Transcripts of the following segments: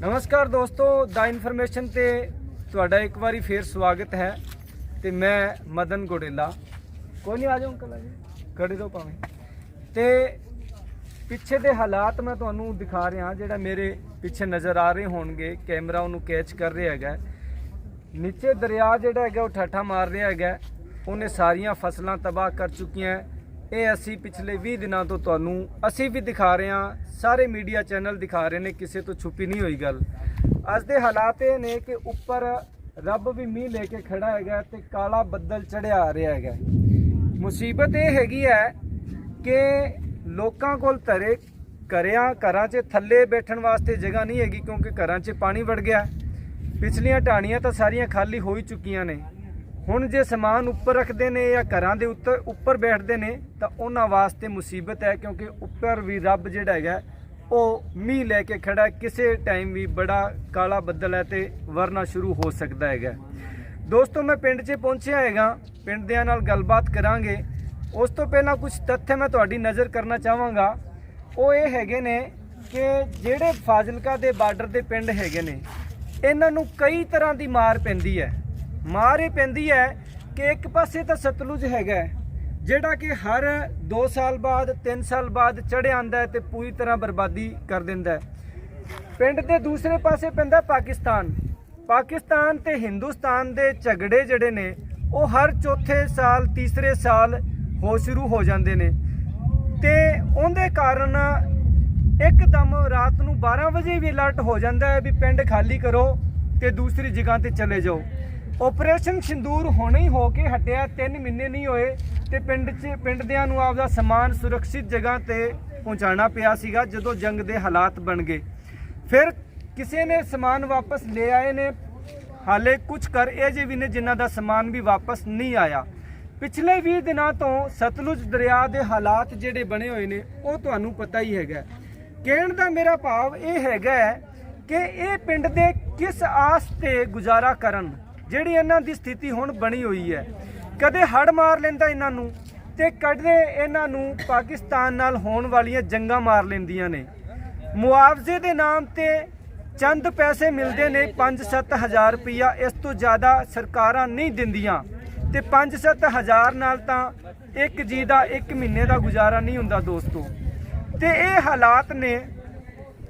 ਨਮਸਕਾਰ ਦੋਸਤੋ, ਦਾ ਇਨਫੋਰਮੇਸ਼ਨ ਤੇ ਤੁਹਾਡਾ ਇੱਕ ਵਾਰੀ ਫੇਰ ਸਵਾਗਤ ਹੈ ਤੇ ਮੈਂ ਮਦਨ ਗੋਡੇਲਾ। ਕੋਈ ਨਹੀਂ, ਆ ਜਾਓ ਅੰਕਲ, ਆ ਖੜੇ ਰਹੋ ਭਾਵੇਂ। ਤੇ ਪਿੱਛੇ ਦੇ ਹਾਲਾਤ ਮੈਂ ਤੁਹਾਨੂੰ ਦਿਖਾ ਰਿਹਾ, ਜਿਹੜਾ ਮੇਰੇ ਪਿੱਛੇ ਨਜ਼ਰ ਆ ਰਹੇ ਹੋਣਗੇ। ਕੈਮਰਾ ਉਹਨੂੰ ਕੈਚ ਕਰ ਰਿਹਾ ਹੈਗਾ। ਨੀਚੇ ਦਰਿਆ ਜਿਹੜਾ ਹੈਗਾ, ਉਹ ਠਾਠਾ ਮਾਰ ਰਿਹਾ ਹੈਗਾ। ਉਹਨੇ ਸਾਰੀਆਂ ਫਸਲਾਂ ਤਬਾਹ ਕਰ ਚੁੱਕੀਆਂ। ਇਹ ਅਸੀਂ ਪਿਛਲੇ 20 ਦਿਨਾਂ ਤੋਂ ਤੁਹਾਨੂੰ, ਅਸੀਂ ਵੀ ਦਿਖਾ ਰਹੇ ਹਾਂ, ਸਾਰੇ ਮੀਡੀਆ ਚੈਨਲ ਦਿਖਾ ਰਹੇ ਨੇ, ਕਿਸੇ ਤੋਂ ਛੁਪੀ ਨਹੀਂ ਹੋਈ ਗੱਲ। ਅੱਜ ਦੇ ਹਾਲਾਤ ਇਹ ਨੇ ਕਿ ਉੱਪਰ ਰੱਬ ਵੀ ਮੀਂਹ ਲੈ ਕੇ ਖੜਾ ਹੈਗਾ ਤੇ ਕਾਲਾ ਬੱਦਲ ਚੜਿਆ ਆ ਰਿਹਾ ਹੈਗਾ ਮੁਸੀਬਤ ਇਹ ਹੈਗੀ ਹੈ ਕਿ ਲੋਕਾਂ ਕੋਲ ਧਰੇ ਘਰਿਆਂ, ਘਰਾਂ 'ਚ ਥੱਲੇ ਬੈਠਣ ਵਾਸਤੇ ਜਗ੍ਹਾ ਨਹੀਂ ਹੈਗੀ ਕਿਉਂਕਿ ਘਰਾਂ 'ਚ ਪਾਣੀ ਵੜ ਗਿਆ। ਪਿਛਲੀਆਂ ਢਾਣੀਆਂ ਤਾਂ ਸਾਰੀਆਂ ਖਾਲੀ ਹੋ ਹੀ ਚੁੱਕੀਆਂ ਨੇ। ਹੁਣ ਜੇ ਸਮਾਨ ਉੱਪਰ ਰੱਖਦੇ ਨੇ ਜਾਂ ਘਰਾਂ ਦੇ ਉੱਤੇ, ਉੱਪਰ ਬੈਠਦੇ ਨੇ, ਤਾਂ ਉਹਨਾਂ ਵਾਸਤੇ ਮੁਸੀਬਤ ਹੈ ਕਿਉਂਕਿ ਉੱਪਰ ਵੀ ਰੱਬ ਜਿਹੜਾ ਹੈਗਾ, ਉਹ ਮੀਂਹ ਲੈ ਕੇ ਖੜਾ ਕਿਸੇ ਟਾਈਮ ਵੀ ਬੜਾ ਕਾਲਾ ਬੱਦਲ ਹੈ ਤੇ ਵਰਨਾ ਸ਼ੁਰੂ ਹੋ ਸਕਦਾ ਹੈਗਾ। ਦੋਸਤੋ, ਮੈਂ ਪਿੰਡ 'ਚ ਪਹੁੰਚਿਆ ਹੈਗਾ। ਪਿੰਡ ਦਿਆਂ ਨਾਲ ਗੱਲਬਾਤ ਕਰਾਂਗੇ। ਉਸ ਤੋਂ ਪਹਿਲਾਂ ਕੁਝ ਤੱਥ ਮੈਂ ਤੁਹਾਡੀ ਨਜ਼ਰ ਕਰਨਾ ਚਾਹਾਂਗਾ। ਉਹ ਇਹ ਹੈਗੇ ਨੇ ਕਿ ਜਿਹੜੇ ਫਾਜ਼ਿਲਕਾ ਦੇ ਬਾਰਡਰ ਦੇ ਪਿੰਡ ਹੈਗੇ ਨੇ, ਇਹਨਾਂ ਨੂੰ ਕਈ ਤਰ੍ਹਾਂ ਦੀ ਮਾਰ ਪੈਂਦੀ ਹੈ। ਮਾਰ ਇਹ ਪੈਂਦੀ ਹੈ ਕਿ ਇੱਕ ਪਾਸੇ ਤਾਂ ਸਤਲੁਜ ਹੈਗਾ ਜਿਹੜਾ ਕਿ ਹਰ 2 ਸਾਲ ਬਾਅਦ 3 ਸਾਲ ਬਾਅਦ ਚੜ੍ਹ ਆਂਦਾ ਹੈ ਤੇ ਪੂਰੀ ਤਰ੍ਹਾਂ ਬਰਬਾਦੀ ਕਰ ਦਿੰਦਾ ਪਿੰਡ ਦੇ ਦੂਸਰੇ ਪਾਸੇ ਪੈਂਦਾ ਪਾਕਿਸਤਾਨ। ਪਾਕਿਸਤਾਨ ਤੇ ਹਿੰਦੁਸਤਾਨ ਦੇ ਝਗੜੇ ਜਿਹੜੇ ਨੇ, ਉਹ ਹਰ ਚੌਥੇ ਸਾਲ, ਤੀਸਰੇ ਸਾਲ ਹੋ ਸ਼ੁਰੂ ਹੋ ਜਾਂਦੇ ਨੇ। ਤੇ ਉਹਦੇ ਕਾਰਨ ਇੱਕਦਮ ਰਾਤ ਨੂੰ 12 ਵਜੇ ਵੀ ਅਲਰਟ ਹੋ ਜਾਂਦਾ ਹੈ ਵੀ ਪਿੰਡ ਖਾਲੀ ਕਰੋ ਤੇ ਦੂਸਰੀ ਜਗ੍ਹਾ ਤੇ ਚਲੇ ਜਾਓ। ਆਪਰੇਸ਼ਨ ਸਿੰਦੂਰ ਹੋਣੇ ਹੀ ਹੋ ਕੇ ਹਟਿਆ 3 ਮਹੀਨੇ ਨਹੀਂ ਹੋਏ ਤੇ ਪਿੰਡ 'ਚ, ਪਿੰਡਦਿਆਂ ਨੂੰ ਆਪਦਾ ਸਮਾਨ ਸੁਰੱਖਿਅਤ ਜਗ੍ਹਾ ਤੇ ਪਹੁੰਚਾਉਣਾ ਪਿਆ ਸੀਗਾ, ਜਦੋਂ ਜੰਗ ਦੇ ਹਾਲਾਤ ਬਣ ਗਏ। ਫਿਰ ਕਿਸੇ ਨੇ ਸਮਾਨ ਵਾਪਸ ਲੈ ਆਏ ਨੇ। ਹਾਲੇ ਕੁਝ ਕਰ ਇਹ ਜੇ ਵੀ ਨੇ ਜਿਨ੍ਹਾਂ ਦਾ ਸਮਾਨ ਵੀ ਵਾਪਸ ਨਹੀਂ ਆਇਆ। ਪਿਛਲੇ 20 ਦਿਨਾਂ ਤੋਂ ਸਤਲੁਜ ਦਰਿਆ ਦੇ ਹਾਲਾਤ ਜਿਹੜੇ ਬਣੇ ਹੋਏ ਨੇ, ਉਹ ਤੁਹਾਨੂੰ ਪਤਾ ਹੀ ਹੈਗਾ। ਕਹਿਣ ਦਾ ਮੇਰਾ ਭਾਵ ਇਹ ਹੈਗਾ ਕਿ ਇਹ ਪਿੰਡ ਦੇ ਕਿਸ ਆਸ ਤੇ ਗੁਜ਼ਾਰਾ ਕਰਨ ਜਿਹੜੀ ਇਹਨਾਂ ਦੀ ਸਥਿਤੀ ਹੁਣ ਬਣੀ ਹੋਈ ਹੈ। ਕਦੇ ਹੜ ਮਾਰ ਲੈਂਦਾ ਇਹਨਾਂ ਨੂੰ ਤੇ ਕਦੇ ਇਹਨਾਂ ਨੂੰ ਪਾਕਿਸਤਾਨ ਨਾਲ ਹੋਣ ਵਾਲੀਆਂ ਜੰਗਾਂ ਮਾਰ ਲੈਂਦੀਆਂ ਨੇ। ਮੁਆਵਜ਼ੇ ਦੇ ਨਾਮ ਤੇ ਚੰਦ ਪੈਸੇ ਮਿਲਦੇ ਨੇ 5-7 ਹਜ਼ਾਰ ਰੁਪਈਆ, ਇਸ ਤੋਂ ਜ਼ਿਆਦਾ ਸਰਕਾਰਾਂ ਨਹੀਂ ਦਿੰਦੀਆਂ। ਤੇ 5-7 ਹਜ਼ਾਰ ਨਾਲ ਤਾਂ ਇੱਕ ਜੀ ਦਾ ਇੱਕ ਮਹੀਨੇ ਦਾ ਗੁਜ਼ਾਰਾ ਨਹੀਂ ਹੁੰਦਾ ਦੋਸਤੋ। ਤੇ ਇਹ ਹਾਲਾਤ ਨੇ।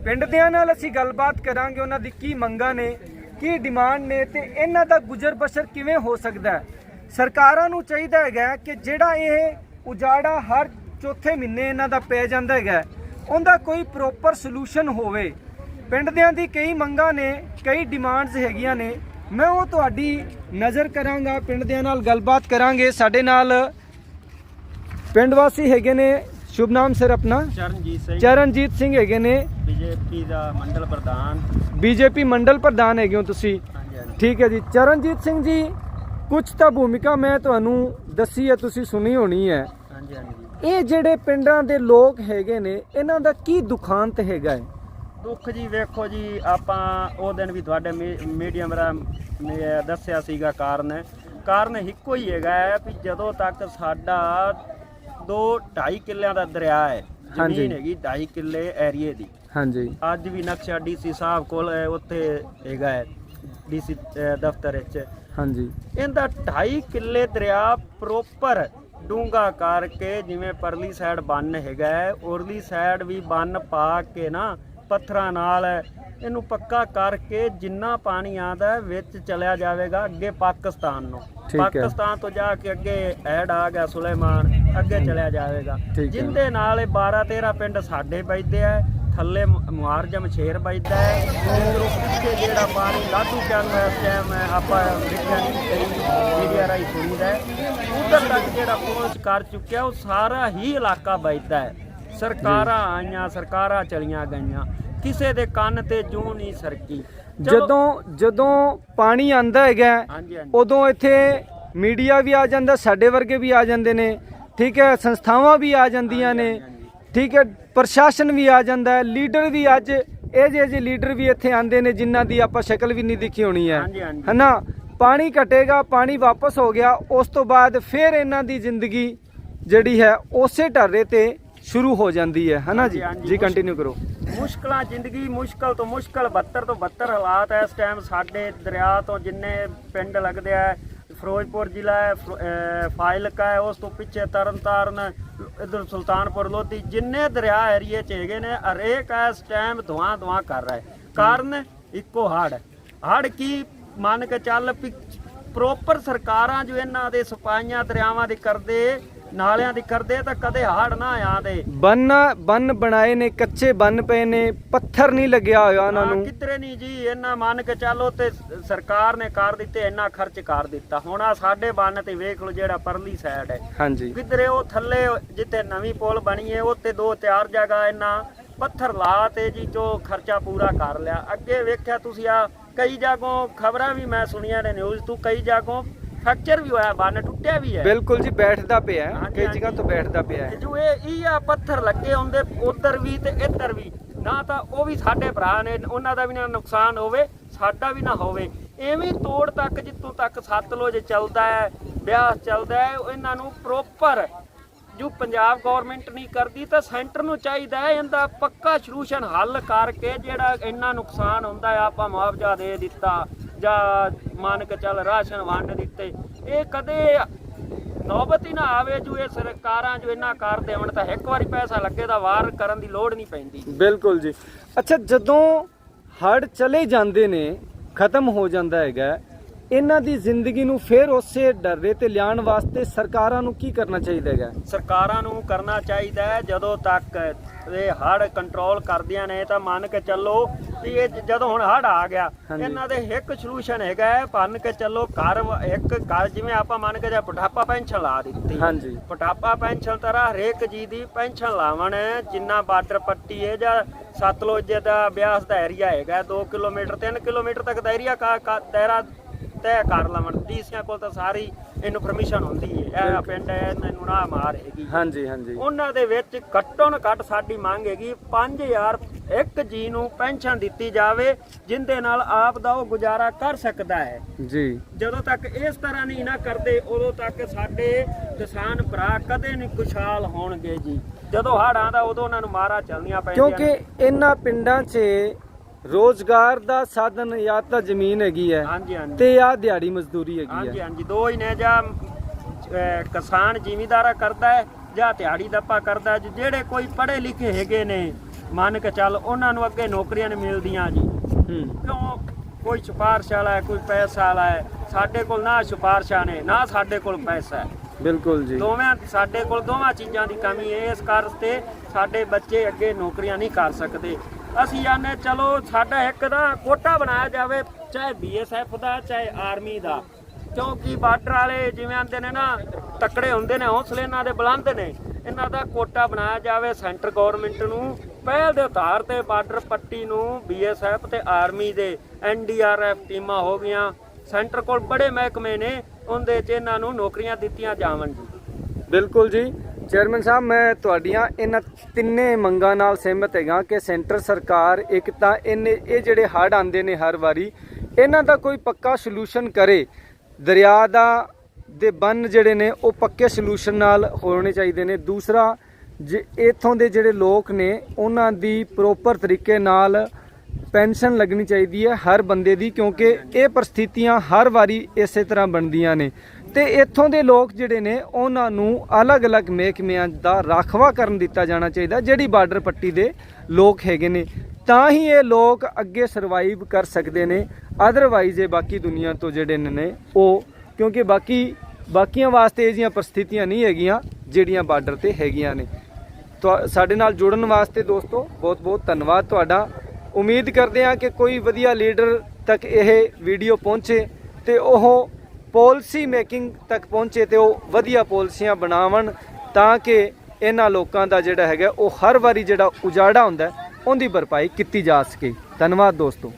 ਪਿੰਡ ਦਿਆਂ ਨਾਲ ਅਸੀਂ ਗੱਲਬਾਤ ਕਰਾਂਗੇ, ਉਹਨਾਂ ਦੀ ਕੀ ਮੰਗਾਂ ਨੇ ਕੀ ਡਿਮਾਂਡ ਨੇ ਤੇ ਇਹਨਾਂ ਦਾ ਗੁਜ਼ਰ ਬਸਰ ਕਿਵੇਂ ਹੋ ਸਕਦਾ ਸਰਕਾਰਾਂ ਨੂੰ ਚਾਹੀਦਾ ਹੈਗਾ ਕਿ ਜਿਹੜਾ ਇਹ ਉਜਾੜਾ ਹਰ ਚੌਥੇ ਮਹੀਨੇ ਇਹਨਾਂ ਦਾ ਪੈ ਜਾਂਦਾ ਹੈਗਾ ਉਹਦਾ ਕੋਈ ਪ੍ਰੋਪਰ ਸੋਲੂਸ਼ਨ ਹੋਵੇ। ਪਿੰਡ ਦਿਆਂ ਦੀ ਕਈ ਮੰਗਾਂ ਨੇ, ਕਈ ਡਿਮਾਂਡਸ ਹੈਗੀਆਂ ਨੇ। ਮੈਂ ਉਹ ਤੁਹਾਡੀ ਨਜ਼ਰ ਕਰਾਂਗਾ ਪਿੰਡ ਦਿਆਂ ਨਾਲ ਗੱਲਬਾਤ ਕਰਾਂਗੇ। ਸਾਡੇ ਨਾਲ ਪਿੰਡ ਵਾਸੀ ਹੈਗੇ ਨੇ ਸ਼ੁਭ ਨਾਮ ਸਰ ਆਪਣਾ? ਚਰਨਜੀਤ ਸਿੰਘ। ਚਰਨਜੀਤ ਸਿੰਘ ਹੈਗੇ ਨੇ। ਬੀਜੇਪੀ ਦਾ ਮੰਡਲ ਪ੍ਰਧਾਨ। ਬੀਜੇਪੀ ਮੰਡਲ ਪ੍ਰਧਾਨ ਹੈਗੇ ਹੋ ਤੁਸੀਂ। ਠੀਕ ਹੈ ਜੀ। ਚਰਨਜੀਤ ਸਿੰਘ ਜੀ ਕੁਝ ਤਾਂ ਭੂਮਿਕਾ ਮੈਂ ਤੁਹਾਨੂੰ ਦੱਸੀ ਹੈ ਤੁਸੀਂ ਸੁਣੀ ਹੋਣੀ ਹੈ। ਹਾਂਜੀ ਹਾਂਜੀ। ਇਹ ਜਿਹੜੇ ਪਿੰਡਾਂ ਦੇ ਲੋਕ ਹੈਗੇ ਨੇ ਇਹਨਾਂ ਦਾ ਕੀ ਦੁਖਾਂਤ ਹੈਗਾ ਹੈ? ਦੁੱਖ ਜੀ ਵੇਖੋ ਜੀ ਆਪਾਂ ਉਹ ਦਿਨ ਵੀ ਤੁਹਾਡੇ ਮੀਡੀਅਮ ਰਾ ਮੈਂ ਦੱਸਿਆ ਸੀਗਾ ਕਾਰਨ। ਕਾਰਨ ਇੱਕੋ ਹੀ ਹੈਗਾ ਹੈ ਵੀ ਜਦੋਂ ਤੱਕ ਸਾਡਾ 2 2.5 ਕਿੱਲਿਆਂ ਦਾ ਦਰਿਆ ਹੈ। ਜ਼ਮੀਨ ਹੈਗੀ 2.5 ਕਿੱਲੇ ਏਰੀਏ ਦੀ। ਹਾਂਜੀ। ਅੱਜ ਵੀ ਨਕਸ਼ਾ ਡੀਸੀ ਸਾਹਿਬ ਕੋਲ ਹੈ, ਉੱਥੇ ਹੈਗਾ ਹੈ ਡੀਸੀ ਦਫ਼ਤਰ ਵਿੱਚ। ਹਾਂਜੀ। ਇਹਦਾ 2.5 ਕਿੱਲੇ ਦਰਿਆ ਪ੍ਰੋਪਰ ਡੂੰਗਾ ਕਰਕੇ ਜਿਵੇਂ ਪਰਲੀ ਸਾਈਡ ਬੰਨ ਹੈਗਾ ਹੈ, ਉਰਲੀ ਸਾਈਡ ਵੀ ਬੰਨ ਪਾ ਕੇ ਨਾ ਪੱਥਰਾਂ ਨਾਲ ਇਹਨੂੰ ਪੱਕਾ ਕਰਕੇ ਜਿੰਨਾ ਪਾਣੀ ਆਂਦਾ ਹੈ ਵਿੱਚ ਚਲਿਆ ਜਾਵੇਗਾ ਅੱਗੇ ਪਾਕਿਸਤਾਨ ਨੂੰ। ਠੀਕ ਹੈ। ਪਾਕਿਸਤਾਨ ਤੋਂ ਜਾ ਕੇ ਅੱਗੇ ਐਡ ਆ ਗਿਆ ਸੁਲੇਮਾਨ। ਅੱਗੇ ਚਲਿਆ ਜਾਵੇਗਾ। ਜਿੰਦੇ ਨਾਲ ਇਹ 12 13 ਪਿੰਡ ਸਾਡੇ ਵੱਜਦੇ ਆ ਥੱਲੇ ਮੁ- ਮੁਹਾਰਜਮ ਸ਼ੇਰ ਵੱਜਦਾ ਹੈ। ਪਿੱਛੇ ਜਿਹੜਾ ਪਾਣੀ ਲਾਧੂ ਕਿਆਂ ਨੂੰ ਇਸ ਟਾਈਮ ਆਪਾਂ ਦੇਖਿਆ ਮੀਡੀਆ ਰਾਹੀਂ ਸੁਣੀਦਾ ਉਧਰ ਤੱਕ ਜਿਹੜਾ ਪਹੁੰਚ ਕਰ ਚੁੱਕਿਆ ਉਹ ਸਾਰਾ ਹੀ ਇਲਾਕਾ ਵੱਜਦਾ ਹੈ। ਸਰਕਾਰਾਂ ਆਈਆਂ ਸਰਕਾਰਾਂ ਚਲੀਆਂ ਗਈਆਂ। ਕਿਸੇ ਦੇ ਕੰਨ ਤੇ ਜੂ ਨਹੀਂ ਸਰਕੀ। ਜਦੋਂ ਜਦੋਂ ਪਾਣੀ ਆਂਦਾ ਹੈਗਾ ਉਦੋਂ ਇੱਥੇ ਮੀਡੀਆ ਵੀ ਆ ਜਾਂਦਾ ਸਾਡੇ ਵਰਗੇ ਵੀ ਆ ਜਾਂਦੇ ਨੇ। ਠੀਕ ਹੈ ਸੰਸਥਾਵਾਂ ਵੀ ਆ ਜਾਂਦੀਆਂ ਨੇ। ਠੀਕ ਹੈ ਪ੍ਰਸ਼ਾਸਨ ਵੀ ਆ ਜਾਂਦਾ ਹੈ। ਲੀਡਰ ਵੀ ਅੱਜ ਇਹ ਜਿਹੇ ਜਿਹੇ ਲੀਡਰ ਵੀ ਇੱਥੇ ਆਂਦੇ ਨੇ ਜਿਨ੍ਹਾਂ ਦੀ ਆਪਾਂ ਸ਼ਕਲ ਵੀ ਨਹੀਂ ਦੇਖੀ ਹੋਣੀ ਹੈ। ਹਨਾ? ਪਾਣੀ ਘਟੇਗਾ ਪਾਣੀ ਵਾਪਸ ਹੋ ਗਿਆ ਉਸ ਤੋਂ ਬਾਅਦ ਫਿਰ ਇਹਨਾਂ ਦੀ ਜ਼ਿੰਦਗੀ ਜਿਹੜੀ ਹੈ ਉਸੇ ਢਾਰੇ ਤੇ ਸ਼ੁਰੂ ਹੋ ਜਾਂਦੀ ਹੈ। ਹਨਾ ਜੀ। ਜੀ ਕੰਟੀਨਿਊ ਕਰੋ। ਮੁਸ਼ਕਲਾਂ ਜ਼ਿੰਦਗੀ ਮੁਸ਼ਕਲ ਤੋਂ ਮੁਸ਼ਕਲ 72 ਤੋਂ 72 ਹਾਲਾਤ ਐ ਇਸ ਟਾਈਮ ਸਾਡੇ ਦਰਿਆ ਤੋਂ ਜਿੰਨੇ ਪਿੰਡ ਲੱਗਦੇ ਆ ਫਿਰੋਜ਼ਪੁਰ ਜ਼ਿਲ੍ਹਾ ਹੈ ਫਾਇਲਕਾ ਹੈ, ਉਸ ਤੋਂ ਪਿੱਛੇ ਤਰਨਤਾਰਨ, ਇਧਰ ਸੁਲਤਾਨਪੁਰ, ਲੋਧੀ, ਜਿੰਨੇ ਦਰਿਆ ਏਰੀਏ ਚ ਹੈਗੇ ਨੇ, ਹਰੇਕ ਇਸ ਟਾਈਮ ਧੂਆਂ ਧੂਆਂ ਕਰ ਰਿਹਾ ਹੈ। ਕਾਰਨ ਇੱਕੋ ਹੜ ਹੜ ਕੀ ਮੰਨ ਕੇ ਚੱਲ ਪ੍ਰੋਪਰ ਸਰਕਾਰਾਂ ਜੋ ਇਹਨਾਂ ਦੇ ਸਪਾਈਆਂ ਦਰਿਆਵਾਂ ਦੀ ਕਰਦੇ ਨਾਲਿਆਂ ਦੀ ਕਰਦੇ ਤਾਂ ਕਦੇ ਹੜ ਨਾ ਆਂਦੇ ਬੰਨ ਬੰਨ ਬਣਾਏ ਨੇ ਕੱਚੇ ਬੰਨ ਪਏ ਨੇ ਪੱਥਰ ਨਹੀਂ ਲੱਗਿਆ ਹੋਇਆ ਉਹਨਾਂ ਨੂੰ। ਕਿਧਰੇ ਨਹੀਂ ਜੀ ਇਹਨਾਂ ਮੰਨ ਕੇ ਚੱਲੋ ਤੇ ਸਰਕਾਰ ਨੇ ਕਰ ਦਿੱਤੇ ਇੰਨਾ ਖਰਚ ਕਰ ਦਿੱਤਾ। ਹੁਣ ਆ ਸਾਡੇ ਬੰਨ ਤੇ ਵੇਖ ਲਓ ਜਿਹੜਾ ਪਰਲੀ ਸਾਈਡ ਹੈ। ਹਾਂਜੀ। ਕਿਧਰੇ ਉਹ ਥੱਲੇ ਜਿੱਥੇ ਨਵੀਂ ਪੁਲ ਬਣੀ ਹੈ ਉੱਤੇ ਦੋ ਚਾਰ ਜਗ੍ਹਾ ਇਹਨਾਂ ਪੱਥਰ ਲਾ ਤੇ ਜੀ ਜੋ ਖਰਚਾ ਪੂਰਾ ਕਰ ਲਿਆ। ਅੱਗੇ ਵੇਖਿਆ ਤੁਸੀਂ ਆ ਕਈ ਜਗ੍ਹਾ ਖਬਰਾਂ ਵੀ ਮੈਂ ਸੁਣੀਆਂ ਨੇ ਨਿਊਜ਼ ਤੋਂ ਕਈ ਜਗ੍ਹਾ ਫ੍ਰੈਕਚਰ ਵੀ ਹੋਇਆ ਬੰਨ ਟੁੱਟਿਆ ਵੀ ਹੈ। ਬਿਲਕੁਲ ਜੀ ਬੈਠਦਾ ਪਿਆ ਹੈ। ਕਈ ਜਗ੍ਹਾ ਤੋਂ ਬੈਠਦਾ ਪਿਆ ਹੈ। ਜੋ ਇਹ ਇਹ ਆ ਪੱਥਰ ਲੱਗੇ ਹੁੰਦੇ ਉਧਰ ਵੀ ਤੇ ਇੱਧਰ ਵੀ। ਨਾ ਤਾਂ ਉਹ ਵੀ ਸਾਡੇ ਭਰਾ ਨੇ ਉਹਨਾਂ ਦਾ ਵੀ ਨਾ ਨੁਕਸਾਨ ਹੋਵੇ ਸਾਡਾ ਵੀ ਨਾ ਹੋਵੇ। ਐਵੇਂ ਤੋੜ ਤੱਕ ਜਿੱਥੋਂ ਤੱਕ ਸਤਲੁਜ ਚੱਲਦਾ ਹੈ ਬਿਆਸ ਚੱਲਦਾ ਹੈ ਇਹਨਾਂ ਨੂੰ ਪ੍ਰੋਪਰ ਜੋ ਪੰਜਾਬ ਗਵਰਨਮੈਂਟ ਨਹੀਂ ਕਰਦੀ ਤਾਂ ਸੈਂਟਰ ਨੂੰ ਚਾਹੀਦਾ ਹੈ ਇਹਦਾ ਪੱਕਾ ਸੋਲੂਸ਼ਨ ਹੱਲ ਕਰਕੇ ਜਿਹੜਾ ਇੰਨਾ ਨੁਕਸਾਨ ਹੁੰਦਾ ਆਪਾਂ ਮੁਆਵਜ਼ਾ ਦੇ ਦਿੱਤਾ। ਜਾਂ ਮੰਨ ਕੇ ਚੱਲ ਰਾਸ਼ਨ ਵੰਡ ਦਿੱਤੇ। ਇਹ ਕਦੇ ਨੌਬਤ ਹੀ ਨਾ ਆਵੇ ਜੋ ਇਹ ਸਰਕਾਰਾਂ ਜੋ ਇੰਨਾ ਕਰ ਦੇਵਣ, ਤਾਂ ਇੱਕ ਵਾਰੀ ਪੈਸਾ ਲੱਗੇ ਦਾ ਵਾਰ ਕਰਨ ਦੀ ਲੋੜ ਨਹੀਂ ਪੈਂਦੀ। ਬਿਲਕੁਲ ਜੀ। ਅੱਛਾ, ਜਦੋਂ ਹੜ ਚਲੇ ਜਾਂਦੇ ਨੇ, ਖਤਮ ਹੋ ਜਾਂਦਾ ਹੈਗਾ ਇਹਨਾਂ ਦੀ ਜ਼ਿੰਦਗੀ ਨੂੰ ਫਿਰ ਉਸੇ ਡਰਰੇ ਤੇ ਲਿਆਉਣ ਵਾਸਤੇ ਸਰਕਾਰਾਂ ਨੂੰ ਕੀ ਕਰਨਾ ਚਾਹੀਦਾ ਹੈਗਾ? ਸਰਕਾਰਾਂ ਨੂੰ ਕਰਨਾ ਚਾਹੀਦਾ ਹੈ ਜਦੋਂ ਤੱਕ ਇਹ ਹੜ ਕੰਟਰੋਲ ਕਰਦੀਆਂ ਨੇ ਤਾਂ ਮੰਨ ਕੇ ਚੱਲੋ ਵੀ ਇਹ ਜਦੋਂ ਹੁਣ ਹੜ ਆ ਗਿਆ। ਇਹਨਾਂ ਦੇ ਇੱਕ ਸੋਲੂਸ਼ਨ ਹੈਗਾ ਹੈ ਮੰਨ ਕੇ ਚੱਲੋ ਘਰ ਇੱਕ ਘਰ ਜਿਵੇਂ ਆਪਾਂ ਮੰਨ ਕੇ ਜਾ ਬੁਢਾਪਾ ਪੈਨਸ਼ਨ ਲਾ ਦਿੱਤੀ। ਹਾਂਜੀ। ਬੁਢਾਪਾ ਪੈਨਸ਼ਨ ਤਰ੍ਹਾਂ ਹਰੇਕ ਜੀ ਦੀ ਪੈਨਸ਼ਨ ਲਾਵਣ ਜਿੰਨਾ ਬਾਰਡਰ ਪੱਟੀ ਹੈ ਜਾਂ ਸਤਲੁਜ ਦਾ ਬਿਆਸ ਦਾ ਏਰੀਆ ਹੈਗਾ 2 ਕਿਲੋਮੀਟਰ 3 ਕਿਲੋਮੀਟਰ ਤੱਕ ਦਾ ਏਰੀਆ ਦਾਇਰਾ ਤੈਅ ਕਰ ਲਵਣ। ਡੀਸੀਆਂ ਕੋਲ ਤਾਂ ਸਾਰੀ ਇਨਫੋਰਮੇਸ਼ਨ ਹੁੰਦੀ ਹੈ ਇਹ ਪਿੰਡ ਹੈ ਇਹਨੂੰ ਨਾ ਮਾਰ ਹੈਗੀ। ਹਾਂਜੀ ਹਾਂਜੀ। ਉਹਨਾਂ ਦੇ ਵਿੱਚ ਘੱਟੋ ਘੱਟ ਸਾਡੀ ਮੰਗ ਹੈਗੀ 5000 ਇੱਕ ਜੀ ਨੂੰ ਪੈਨਸ਼ਨ ਦਿੱਤੀ ਜਾਵੇ ਜਿੰਦੇ ਨਾਲ ਆਪ ਦਾ ਉਹ ਗੁਜ਼ਾਰਾ ਕਰ ਸਕਦਾ ਹੈ। ਜੀ। ਜਦੋਂ ਤੱਕ ਇਸ ਤਰ੍ਹਾਂ ਨਹੀਂ ਨਾ ਕਰਦੇ ਉਦੋਂ ਤੱਕ ਸਾਡੇ ਕਿਸਾਨ ਭਰਾ ਕਦੇ ਨਹੀਂ ਖੁਸ਼ਹਾਲ ਹੋਣਗੇ ਜੀ। ਜਦੋਂ ਹੜ੍ਹ ਆਉਂਦਾ ਉਦੋਂ ਉਹਨਾਂ ਨੂੰ ਮਾਰਾ ਚੱਲਣੀਆਂ ਪੈਂਦੀਆਂ। ਕਿਉਂਕਿ ਇਹਨਾਂ ਪਿੰਡਾਂ 'ਚ ਰੋਜ਼ਗਾਰ ਦਾ ਸਾਧਨ ਜਾਂ ਤਾਂ ਜ਼ਮੀਨ ਹੈਗੀ ਹੈ ਹਾਂਜੀ ਹਾਂਜੀ। ਤੇ ਆ ਦਿਹਾੜੀ ਮਜ਼ਦੂਰੀ ਹੈਗੀ ਹਾਂਜੀ ਹੈ। ਹਾਂਜੀ ਦੋ ਹੀ ਨੇ ਜਾਂ ਅਹ, ਕਿਸਾਨ ਜ਼ਿਮੀਦਾਰਾ ਕਰਦਾ ਹੈ ਜਾਂ ਦਿਹਾੜੀ ਦੱਪਾ ਕਰਦਾ ਹੈ। ਜਿਹੜੇ ਕੋਈ ਪੜ੍ਹੇ ਲਿਖੇ ਹੈਗੇ ਨੇ ਮੰਨ ਕੇ ਚੱਲ ਉਹਨਾਂ ਨੂੰ ਅੱਗੇ ਨੌਕਰੀਆਂ ਨਹੀਂ ਮਿਲਦੀਆਂ ਜੀ। ਹੂੰ। ਕਿਉਂ? ਕੋਈ ਸਿਫਾਰਿਸ਼ ਵਾਲਾ ਹੈ ਕੋਈ ਪੈਸਾ ਵਾਲਾ ਹੈ। ਸਾਡੇ ਕੋਲ ਨਾ ਸਿਫਾਰਿਸ਼ਾਂ ਨੇ ਨਾ ਸਾਡੇ ਕੋਲ ਪੈਸਾ ਹੈ। ਬਿਲਕੁਲ ਜੀ। ਦੋਵੇਂ ਸਾਡੇ ਕੋਲ ਦੋਵਾਂ ਚੀਜ਼ਾਂ ਦੀ ਕਮੀ ਹੈ। ਇਸ ਕਰਕੇ ਸਾਡੇ ਬੱਚੇ ਅੱਗੇ ਨੌਕਰੀਆਂ ਨਹੀਂ ਕਰ ਸਕਦੇ। ਅਸੀਂ ਜਾਣੇ ਚਲੋ ਸਾਡਾ ਇੱਕ ਦਾ ਕੋਟਾ ਬਣਾਇਆ ਜਾਵੇ, ਚਾਹੇ ਬੀਐਸਐਫ ਦਾ, ਚਾਹੇ ਆਰਮੀ ਦਾ। ਕਿਉਂਕਿ ਬਾਰਡਰ ਵਾਲੇ ਜਿਵੇਂ ਆਂਦੇ ਨੇ ਨਾ, ਤਕੜੇ ਹੁੰਦੇ ਨੇ, ਹੌਸਲੇ ਇਹਨਾਂ ਦੇ ਬੁਲੰਦ ਨੇ। ਇਹਨਾਂ ਦਾ ਕੋਟਾ ਬਣਾਇਆ ਜਾਵੇ ਸੈਂਟਰ ਗਵਰਨਮੈਂਟ ਨੂੰ। ਪਹਿਲ ਦੇ ਆਧਾਰ ਤੇ ਬਾਰਡਰ ਪੱਟੀ ਨੂੰ ਬੀਐਸਐਫ ਤੇ ਆਰਮੀ ਦੇ ਐਨਡੀਆਰਐਫ ਟੀਮਾਂ ਹੋ ਗਈਆਂ। ਸੈਂਟਰ ਕੋਲ ਬੜੇ ਮਹਿਕਮੇ ਨੇ, ਉਹਦੇ 'ਚ ਇਹਨਾਂ ਨੂੰ ਨੌਕਰੀਆਂ ਦਿੱਤੀਆਂ ਜਾਵਣ ਜੀ। ਬਿਲਕੁਲ ਜੀ। ਚੇਅਰਮੈਨ ਸਾਹਿਬ, ਮੈਂ ਤੁਹਾਡੀਆਂ ਇਹਨਾਂ ਤਿੰਨੇ ਮੰਗਾਂ ਨਾਲ ਸਹਿਮਤ ਹੈਗਾ ਕਿ ਸੈਂਟਰ ਸਰਕਾਰ, ਇੱਕ ਤਾਂ ਇਹਨੇ, ਇਹ ਜਿਹੜੇ ਹੜ੍ਹ ਆਉਂਦੇ ਨੇ ਹਰ ਵਾਰੀ, ਇਹਨਾਂ ਦਾ ਕੋਈ ਪੱਕਾ ਸੋਲੂਸ਼ਨ ਕਰੇ। ਦਰਿਆ ਦਾ, ਦੇ ਬੰਨ ਜਿਹੜੇ ਨੇ, ਉਹ ਪੱਕੇ ਸੋਲੂਸ਼ਨ ਨਾਲ ਹੋਣੇ ਚਾਹੀਦੇ ਨੇ। ਦੂਸਰਾ, ਜੇ ਇਥੋਂ ਦੇ ਜਿਹੜੇ ਲੋਕ ਨੇ, ਉਹਨਾਂ ਦੀ ਪ੍ਰੋਪਰ ਤਰੀਕੇ ਨਾਲ ਪੈਨਸ਼ਨ ਲੱਗਣੀ ਚਾਹੀਦੀ ਹੈ ਹਰ ਬੰਦੇ ਦੀ, ਕਿਉਂਕਿ ਇਹ ਪਰਿਸਥਿਤੀਆਂ ਹਰ ਵਾਰੀ ਇਸੇ ਤਰ੍ਹਾਂ ਬਣਦੀਆਂ ਨੇ। ਤੇ ਇੱਥੋਂ ਦੇ ਲੋਕ ਜਿਹੜੇ ਨੇ, ਉਹਨਾਂ ਨੂੰ ਅਲੱਗ-ਅਲੱਗ ਮਹਿਕਮਿਆਂ ਦਾ ਰਾਖਵਾ ਕਰਨ ਦਿੱਤਾ ਜਾਣਾ ਚਾਹੀਦਾ, ਜਿਹੜੀ ਬਾਰਡਰ ਪੱਟੀ ਦੇ ਲੋਕ ਹੈਗੇ ਨੇ। ਤਾਂ ਹੀ ਇਹ ਲੋਕ ਅੱਗੇ ਸਰਵਾਈਵ ਕਰ ਸਕਦੇ ਨੇ। ਅਦਰਵਾਈਜ਼ ਇਹ ਬਾਕੀ ਦੁਨੀਆ ਤੋਂ ਜਿਹੜੇ ਨੇ ਉਹ, ਕਿਉਂਕਿ ਬਾਕੀ, ਬਾਕੀਆਂ ਵਾਸਤੇ ਇਹ ਜਿਹੀਆਂ ਪਰਿਸਥਿਤੀਆਂ ਨਹੀਂ ਹੈਗੀਆਂ, ਜਿਹੜੀਆਂ ਬਾਰਡਰ ਤੇ ਹੈਗੀਆਂ ਨੇ। ਤੁਹਾ- ਸਾਡੇ ਨਾਲ ਜੁੜਨ ਵਾਸਤੇ ਦੋਸਤੋ ਬਹੁਤ ਬਹੁਤ ਧੰਨਵਾਦ ਤੁਹਾਡਾ। ਉਮੀਦ ਕਰਦੇ ਹਾਂ ਕਿ ਕੋਈ ਵਧੀਆ ਲੀਡਰ ਤੱਕ ਇਹ ਵੀਡੀਓ ਪਹੁੰਚੇ ਤੇ ਉਹ ਪਾਲਿਸੀ ਮੇਕਿੰਗ ਤੱਕ ਪਹੁੰਚੇ ਤੇ ਉਹ ਵਧੀਆ ਪਾਲਿਸੀਆਂ ਬਣਾਵਣ ਤਾਂ ਕਿ ਇਹਨਾਂ ਲੋਕਾਂ ਦਾ ਜਿਹੜਾ ਹੈਗਾ ਉਹ ਹਰ ਵਾਰੀ ਜਿਹੜਾ ਉਜਾੜਾ ਹੁੰਦਾ ਉਹਦੀ ਭਰਪਾਈ ਕੀਤੀ ਜਾ ਸਕੇ। ਧੰਨਵਾਦ ਦੋਸਤੋ।